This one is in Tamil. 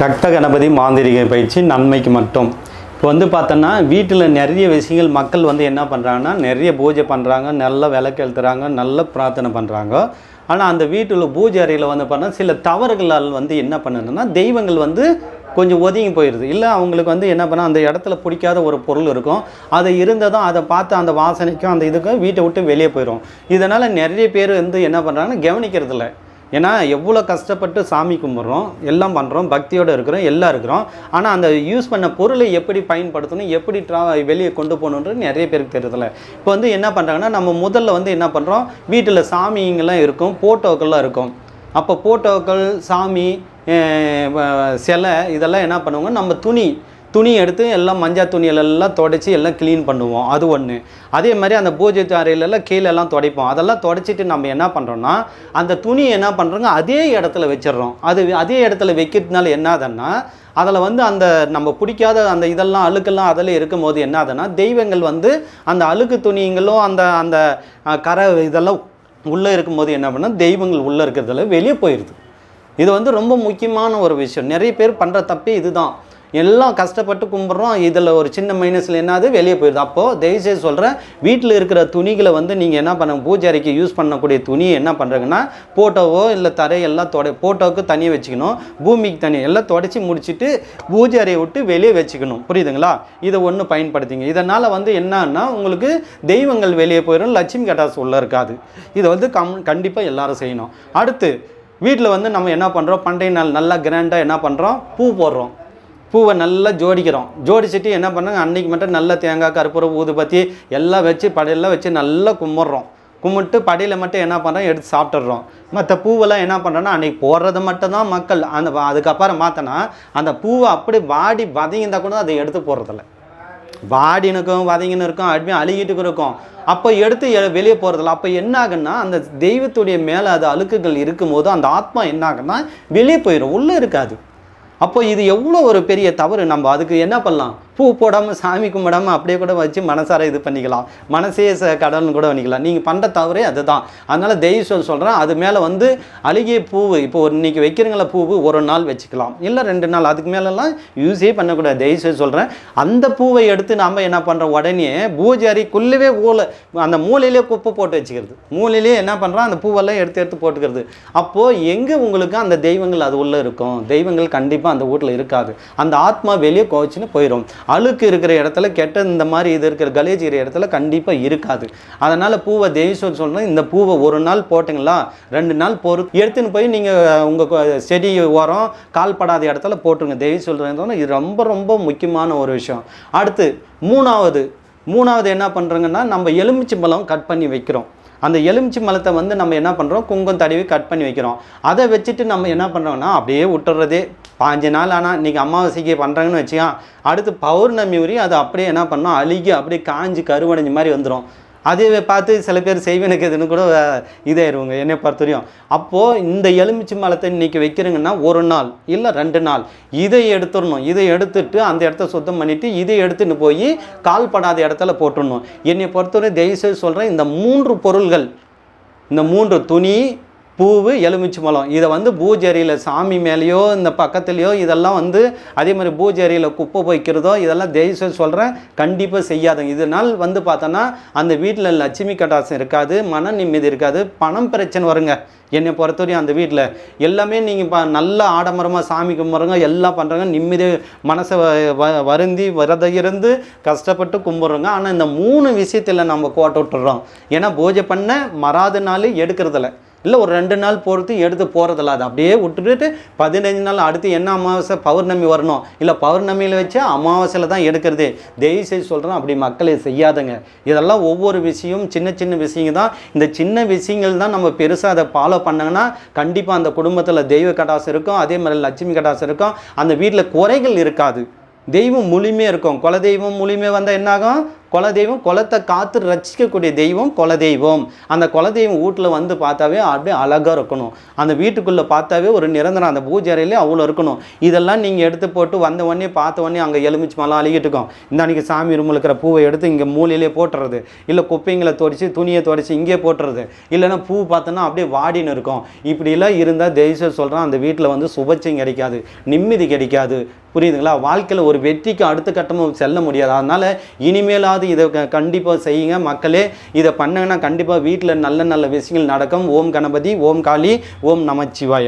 ரத்த கணபதி மாந்திரிக பயிற்சி நன்மைக்கு மட்டும். இப்போ வந்து பார்த்தோன்னா வீட்டில் நிறைய விஷயங்கள் மக்கள் வந்து என்ன பண்ணுறாங்கன்னா நிறைய பூஜை பண்ணுறாங்க நல்ல விளக்கு எழுத்துறாங்க நல்ல பிரார்த்தனை பண்ணுறாங்க ஆனால் அந்த வீட்டில் பூஜை அறையில் வந்து பார்த்தோன்னா சில தவறுகளால் வந்து என்ன பண்ணுதுன்னா தெய்வங்கள் வந்து கொஞ்சம் ஒதுங்கி போயிடுது இல்லை அவங்களுக்கு வந்து என்ன பண்ணால் அந்த இடத்துல பிடிக்காத ஒரு பொருள் இருக்கும். அது இருந்ததும் அதை பார்த்து அந்த வாசனைக்கும் அந்த இதுக்கும் வீட்டை விட்டு வெளியே போயிடும் இதனால் நிறைய பேர் வந்து என்ன பண்ணுறாங்கன்னா கவனிக்கிறதில்ல. ஏன்னா எவ்வளோ கஷ்டப்பட்டு சாமி கும்பிட்றோம் எல்லாம் பண்ணுறோம் பக்தியோடு இருக்கிறோம் எல்லாம் இருக்கிறோம். ஆனால் அந்த யூஸ் பண்ண பொருளை எப்படி பயன்படுத்தணும் எப்படி ட்ரா வெளியே கொண்டு போகணுன்றது நிறைய பேருக்கு தெரியல இப்போ வந்து என்ன பண்ணுறாங்கன்னா நம்ம முதல்ல வந்து என்ன பண்ணுறோம் வீட்டில் சாமிங்கெல்லாம் இருக்கும் போட்டோக்கள்லாம் இருக்கும். அப்போ போட்டோக்கள் சாமி சிலை இதெல்லாம் என்ன பண்ணுவாங்க நம்ம துணி துணி எடுத்து எல்லாம் மஞ்சள் துணியிலெல்லாம் துடைச்சி எல்லாம் க்ளீன் பண்ணுவோம். அது ஒன்று அதே மாதிரி அந்த பூஜை அறையிலெல்லாம் கீழே எல்லாம் துடைப்போம். அதெல்லாம் துடைச்சிட்டு நம்ம என்ன பண்ணுறோன்னா அந்த துணி என்ன பண்ணுறோங்க அதே இடத்துல வச்சிடுறோம். அது அதே இடத்துல வைக்கிறதுனால என்னதுன்னா அதில் வந்து அந்த நம்ம பிடிக்காத அந்த இதெல்லாம் அழுக்கெல்லாம் அதில் இருக்கும்போது என்னதுன்னா தெய்வங்கள் வந்து அந்த அழுக்கு துணிங்களும் அந்த அந்த கரை இதெல்லாம் உள்ளே இருக்கும்போது என்ன பண்ணால் தெய்வங்கள் உள்ளே இருக்கிறதுல வெளியே போயிடுது இது வந்து ரொம்ப முக்கியமான ஒரு விஷயம். நிறைய பேர் பண்ணுற தப்பே இதுதான். எல்லாம் கஷ்டப்பட்டு கும்பிட்றோம். இதில் ஒரு சின்ன மைனஸில் என்னது வெளியே போயிடுது. அப்போது தயவுசெய்து சொல்கிறேன் வீட்டில் இருக்கிற துணிகளை வந்து நீங்கள் என்ன பண்ண பூஜை அறைக்கு யூஸ் பண்ணக்கூடிய துணியை என்ன பண்ணுறீங்கன்னா போட்டோவோ இல்லை தரையெல்லாம் தொட போட்டோவுக்கு தனியாக வச்சுக்கணும். பூமிக்கு தனியாக எல்லாம் தொடச்சி முடிச்சுட்டு பூஜை அறையை விட்டு வெளியே வச்சுக்கணும். புரியுதுங்களா? இதை ஒன்று பயன்படுத்திங்க. இதனால் வந்து என்னன்னா உங்களுக்கு தெய்வங்கள் வெளியே போயிடும் லட்சுமி கட்டாசு உள்ளே இருக்காது. இதை வந்து கம் கண்டிப்பாக எல்லாரும் செய்யணும். அடுத்து வீட்டில் வந்து நம்ம என்ன பண்ணுறோம் பண்டைய நாள் நல்லா கிராண்டாக என்ன பண்ணுறோம் பூ போடுறோம். பூவை நல்லா ஜோடிக்கிறோம். ஜோடிச்சிட்டு என்ன பண்ணாங்க? அன்றைக்கி மட்டும் நல்ல தேங்காய் கருப்பூரம் ஊதுபத்தி எல்லாம் வச்சு படையெல்லாம் வச்சு நல்லா கும்பிட்றோம். கும்பிட்டு படையில் மட்டும் என்ன பண்ணுறோம் எடுத்து சாப்பிட்டுடுறோம். மற்ற பூவெல்லாம் என்ன பண்ணுறோன்னா அன்றைக்கி போடுறது மட்டும்தான் மக்கள். அந்த அதுக்கப்புறம் பார்த்தோன்னா அந்த பூவை அப்படி வாடி வதங்கியிருந்தால் கூட அதை எடுத்து போடுறதில்ல. வாடினுக்கும் வதங்கின்னு இருக்கும் அப்படி அழுகிட்டு இருக்கும். அப்போ எடுத்து வெளியே போகிறதில்ல அப்போ என்ன ஆகுன்னா அந்த தெய்வத்துடைய மேலே அது அழுக்குகள் இருக்கும்போது அந்த ஆத்மா என்ன ஆகுன்னா வெளியே போயிடும். உள்ளே இருக்காது. அப்போ இது எவ்வளோ ஒரு பெரிய தவறு? நம்ம அதுக்கு என்ன பண்ணலாம்? பூ போடாமல் சாமி கும்பிடாமல் அப்படியே கூட வச்சு மனசார இது பண்ணிக்கலாம். மனசே ச கடல்னு கூட பண்ணிக்கலாம். நீங்கள் பண்ணுற தவறே அதுதான். அதனால் தெய்வம் சொல்கிறேன் அது மேலே வந்து அழுகிய பூவு இப்போ ஒரு இன்னைக்கு வைக்கிறீங்களா பூவு ஒரு நாள் வச்சுக்கலாம். இல்லை ரெண்டு நாள் அதுக்கு மேலெல்லாம் யூஸே பண்ணக்கூடாது. தெய்வம் சொல்கிறேன் அந்த பூவை எடுத்து நாம் என்ன பண்ணுறோம் உடனே பூஜை அறைக்குள்ளவே ஊல அந்த மூலையிலே குப்பை போட்டு வச்சுக்கிறது. மூலையிலே என்ன பண்ணுறோம் அந்த பூவெல்லாம் எடுத்து எடுத்து போட்டுக்கிறது. அப்போது எங்கே உங்களுக்கு அந்த தெய்வங்கள் அது உள்ளே இருக்கும்? தெய்வங்கள் கண்டிப்பாக அந்த வீட்டில் இருக்காது. அந்த ஆத்மா வெளியே கோச்சின்னு போயிடும் அழுக்கு இருக்கிற இடத்துல கெட்ட இந்த மாதிரி இது இருக்கிற கலேஜ் இருக்கிற இடத்துல கண்டிப்பாக இருக்காது. அதனால் பூவை தெய்வம் சொல்கிறேன் இந்த பூவை ஒரு நாள் போட்டுங்களா ரெண்டு நாள் பொறு எடுத்துன்னு போய் நீங்கள் உங்கள் செடி உரம் கால்படாத இடத்துல போட்டுருங்க. தெய்வம் சொல்கிறேன் இது ரொம்ப ரொம்ப முக்கியமான ஒரு விஷயம். அடுத்து மூணாவது மூணாவது என்ன பண்ணுறோங்கன்னா நம்ம எலுமிச்சை பழம் கட் பண்ணி வைக்கிறோம். அந்த எலுமிச்சை மலத்தை வந்து நம்ம என்ன பண்ணுறோம் குங்குமம் தடவி கட் பண்ணி வைக்கிறோம். அதை வச்சுட்டு நம்ம என்ன பண்ணுறோம்னா அப்படியே விட்டுறதே பாஞ்சு நாள் ஆனால் இன்றைக்கி அமாவாசைக்கு பண்ணுறாங்கன்னு வச்சுக்கான் அடுத்து பௌர்ணமி வரையும் அது அப்படியே என்ன பண்ணோம் அழுகி அப்படியே காஞ்சி கருவடைஞ்ச மாதிரி வந்துடும் அதே பார்த்து சில பேர் செய்வனுக்கு இதுன்னு கூட இதாயிருவாங்க என்னை பொறுத்தவரையும். அப்போது இந்த எலுமிச்சை மலத்தை இன்றைக்கி வைக்கிறீங்கன்னா ஒரு நாள் இல்லை ரெண்டு நாள். இதை எடுத்துடணும். இதை எடுத்துட்டு அந்த இடத்த சுத்தம் பண்ணிவிட்டு இதை எடுத்துன்னு போய் கால் படாத இடத்துல போட்டுடணும். என்னை பொறுத்தவரை தயவுசெய்து சொல்கிறேன் இந்த மூன்று பொருள்கள் இந்த மூன்று துணி பூவு எலுமிச்சை மலம் இதை வந்து பூஜரியில் சாமி மேலேயோ இந்த பக்கத்துலேயோ இதெல்லாம் வந்து அதே மாதிரி பூஜரியில் குப்பை வைக்கிறதோ இதெல்லாம் தயவுசெய்து சொல்கிறேன் கண்டிப்பாக செய்யாதுங்க. இதனால் வந்து பார்த்தோன்னா அந்த வீட்டில் லட்சுமி கட்டாசம் இருக்காது மன நிம்மதி இருக்காது பணம் பிரச்சனை வருங்க. என்னை பொறுத்தவரையும் அந்த வீட்டில் எல்லாமே நீங்கள் ப நல்ல ஆடம்பரமாக சாமி கும்பிட்றங்க எல்லாம் பண்ணுறாங்க நிம்மதி மனசை வ- வருந்தி விரத இருந்து கஷ்டப்பட்டு கும்பிட்றோங்க ஆனால் இந்த மூணு விஷயத்தில் நம்ம கோட்டை விட்டுறோம். ஏன்னா பூஜை பண்ண மறாத நாள் எடுக்கிறதில்ல. இல்லை ஒரு ரெண்டு நாள் பொறுத்து எடுத்து போகிறதில்ல அது அப்படியே விட்டுட்டு பதினஞ்சு நாள் அடுத்து என்ன அமாவாசை பௌர்ணமி வரணும்? இல்லை பௌர்ணமியில் வச்சு அமாவாசையில் தான் எடுக்கிறதே. தயவு செய்து சொல்கிறேன் அப்படி மக்களை செய்யாதுங்க. இதெல்லாம் ஒவ்வொரு விஷயம் சின்ன சின்ன விஷயங்கள் தான். இந்த சின்ன விஷயங்கள் தான் நம்ம பெருசாக அதை ஃபாலோ பண்ணாங்கன்னா கண்டிப்பாக அந்த குடும்பத்தில் தெய்வ கடாசம் இருக்கும். அதே மாதிரி லட்சுமி கடாசம் இருக்கும். அந்த வீட்டில் குறைகள் இருக்காது. தெய்வம் முழுமையாக இருக்கும். குலதெய்வம் முழுமையாக வந்தால் என்னாகும் குலதெய்வம் குலத்தை காத்து ரசிக்கக்கூடிய தெய்வம் குலதெய்வம். அந்த குலதெய்வம் வீட்டில் வந்து பார்த்தாவே அப்படியே அழகாக இருக்கணும். அந்த வீட்டுக்குள்ளே பார்த்தாவே ஒரு நிரந்தரம் அந்த பூஜை அறையிலே அவ்வளோ இருக்கணும். இதெல்லாம் நீங்கள் எடுத்து போட்டு வந்த உடனே பார்த்த உடனே அங்கே எலுமிச்சு மலம் அழுகிட்டு இருக்கோம். இந்த அன்றைக்கி சாமி ரூமில் இருக்கிற பூவை எடுத்து இங்கே மூலையிலே போட்டுறது. இல்லை குப்பைங்களை துடைச்சி துணியை துடைச்சி இங்கே போட்டுறது. இல்லைன்னா பூ பார்த்தோன்னா அப்படியே வாடின்னு இருக்கும். இப்படிலாம் இருந்தால் தெய்வம் சொல்கிறான் அந்த வீட்டில் வந்து சுபச்சம் கிடைக்காது நிம்மதி கிடைக்காது. புரியுதுங்களா? வாழ்க்கையில் ஒரு வெற்றிக்கு அடுத்த கட்டமும் செல்ல முடியாது. அதனால் இனிமேலாக இனிமேலாவது இதை கண்டிப்பாக செய்யுங்க. மக்களே இதை பண்ணுங்கன்னா கண்டிப்பாக வீட்டில் நல்ல நல்ல விஷயங்கள் நடக்கும். ஓம் கணபதி ஓம் காளி ஓம் நமச்சிவாயா